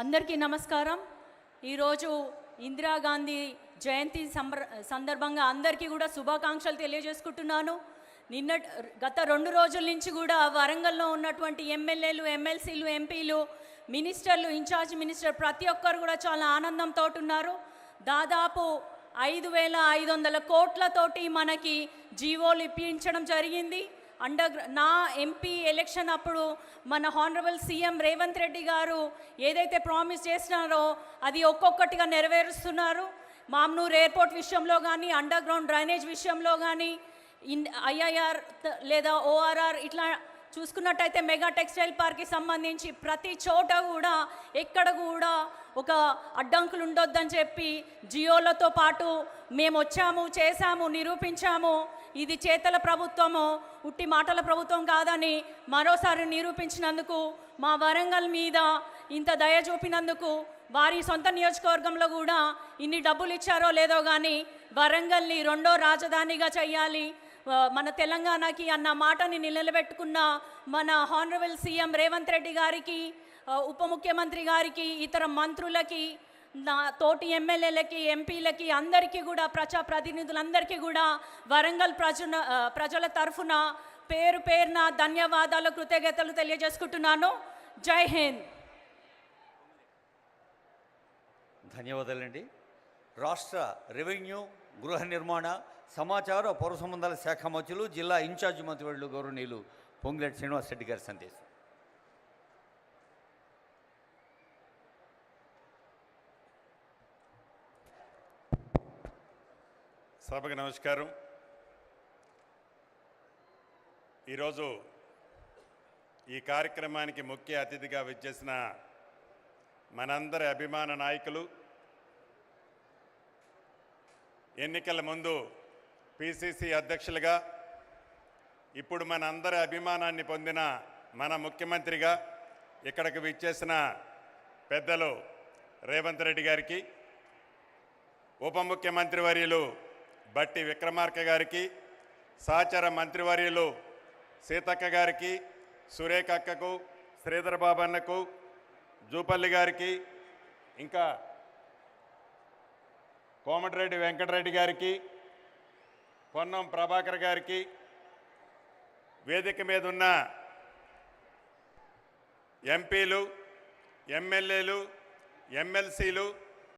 అందరికీ నమస్కారం. ఈరోజు ఇందిరాగాంధీ జయంతి సంబర సందర్భంగా అందరికీ కూడా శుభాకాంక్షలు తెలియజేసుకుంటున్నాను. నిన్న గత రెండు రోజుల నుంచి కూడా వరంగల్లో ఉన్నటువంటి ఎమ్మెల్యేలు ఎమ్మెల్సీలు ఎంపీలు మినిస్టర్లు ఇన్ఛార్జ్ మినిస్టర్ ప్రతి ఒక్కరు కూడా చాలా ఆనందంతో ఉన్నారు దాదాపు ఐదు వేల ఐదు వందల కోట్లతోటి మనకి జీవోలు ఇప్పించడం జరిగింది. అండర్ నా ఎంపీ ఎలక్షన్ అప్పుడు మన హానరబుల్ సీఎం రేవంత్ రెడ్డి గారు ఏదైతే ప్రామిస్ చేసినారో అది ఒక్కొక్కటిగా నెరవేరుస్తున్నారు. మామ్నూర్ ఎయిర్పోర్ట్ విషయంలో కానీ అండర్ గ్రౌండ్ డ్రైనేజ్ విషయంలో కానీ ఇన్ ఐఐఆర్ లేదా ఓఆర్ఆర్ ఇట్లా చూసుకున్నట్టయితే మెగా టెక్స్టైల్ పార్క్కి సంబంధించి ప్రతి చోట కూడా ఎక్కడ కూడా ఒక అడ్డంకులు ఉండొద్దని చెప్పి జియోలతో పాటు మేము వచ్చాము చేశాము నిరూపించాము. ఇది చేతల ప్రభుత్వము ఉట్టి మాటల ప్రభుత్వం కాదని మరోసారి నిరూపించినందుకు మా వరంగల్ మీద ఇంత దయ చూపినందుకు వారి సొంత నియోజకవర్గంలో కూడా ఇన్ని డబ్బులు ఇచ్చారో లేదో కానీ వరంగల్ని రెండో రాజధానిగా చేయాలి మన తెలంగాణకి అన్న మాటని నిలబెట్టుకున్న మన హానరబుల్ సీఎం రేవంత్ రెడ్డి గారికి ఉప ముఖ్యమంత్రి గారికి ఇతర మంత్రులకి నా తోటి ఎమ్మెల్యేలకి ఎంపీలకి అందరికీ కూడా ప్రజా ప్రతినిధులందరికీ కూడా వరంగల్ ప్రజల ప్రజల తరఫున పేరు పేరున ధన్యవాదాలు కృతజ్ఞతలు తెలియజేసుకుంటున్నాను. జై హింద్. ధన్యవాదాలండి. రాష్ట్ర రెవెన్యూ గృహ నిర్మాణ సమాచార పౌర సంబంధాల శాఖ మంత్రులు జిల్లా ఇన్ఛార్జ్ మంత్రివర్యులు గౌరవనీయులు పొంగిరెడ్డి శ్రీనివాస్ రెడ్డి గారి సందేశం. సభకు నమస్కారం. ఈరోజు ఈ కార్యక్రమానికి ముఖ్య అతిథిగా విచ్చేసిన మనందరి అభిమాన నాయకులు ఎన్నికల ముందు పిసిసి అధ్యక్షులుగా ఇప్పుడు మన అందరి అభిమానాన్ని పొందిన మన ముఖ్యమంత్రిగా ఇక్కడికి విచ్చేసిన పెద్దలు రేవంత్ రెడ్డి గారికి ఉప ముఖ్యమంత్రి వర్యులు బట్టి విక్రమార్క గారికి సహచర మంత్రివర్యులు సీతక్క గారికి సురేఖ అక్కకు శ్రీధర్ బాబన్నకు జూపల్లి గారికి ఇంకా కోమటిరెడ్డి వెంకటరెడ్డి గారికి పొన్నం ప్రభాకర్ గారికి వేదిక మీద ఉన్న ఎంపీలు ఎమ్మెల్యేలు ఎమ్మెల్సీలు